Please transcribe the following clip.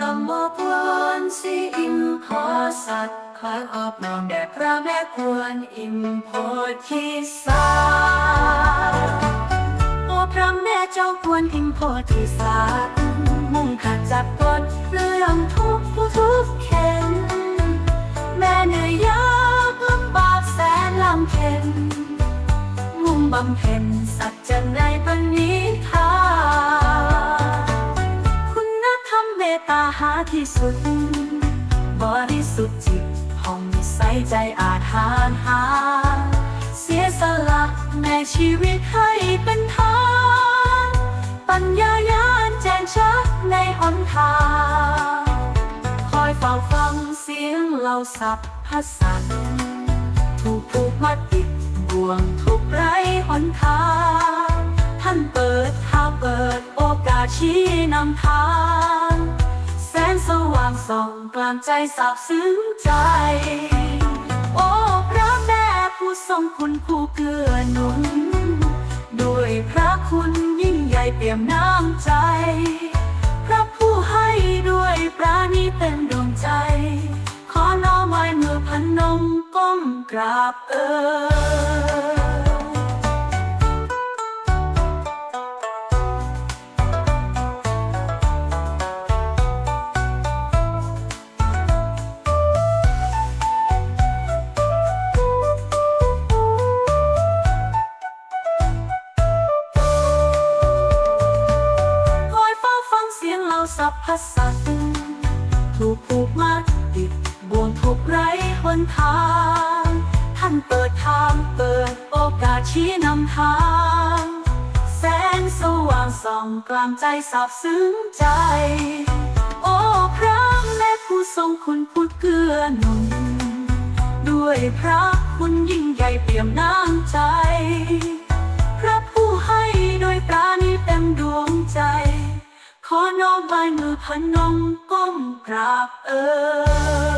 กำมกวนสีอิมพอสัตว์คอออกน้อมแด่พระแม่ควรอิมโพธิสัตว์โอ้พระแม่เจ้าควรอิมโพธิสัตว์มุ่งขัดจับกดเรื่องทุกผู้ทุกเข็นแม่เหนื่อยยากลำบากแสนลำเค็นมุ่งบำเพ็ญสัจ ตาหาที่สุด บริสุทธิ์จิตห้องนิสัยใจอาจหารหา เสียสละแม่ชีวิตให้เป็นทานปัญญายานแจ้งชัดในหนทาง คอยเฝ้าฟังเสียงเหล่าสัพพสัตว์ถูกผูกมัดติดบ่วงทุกไรหนทาง ท่านเปิดทางเปิดโอกาสชี้นำทางางส่องกลางใจสาบซึ้งใจ โอ้พระแม่ผู้ทรงคุณผู้เกื้อหนุน ด้วยพระคุณยิ่งใหญ่เปี่ยมน้ำใจ พระผู้ให้ด้วยปราณีเป็นดวงใจ ขอน้อมไว้มือพนมก้มกราบเอ่ย สียงเหล่าสัพพสัตว์ถูกผูกมัดติดบ่วงทุกไร้หนทาง ท่านเปิดทางเปิดโอกาสชี้นำทาง แสงสว่างส่องกลางใจสาบซึ้งใจ โอ้พระแม่ผู้ทรงคุณผู้เกื้อหนุนด้วยพระคุณยิ่งใหญ่เปี่ยมน้ำใจ ขอน้อมบายมือพนมก้มกราบเอ่ย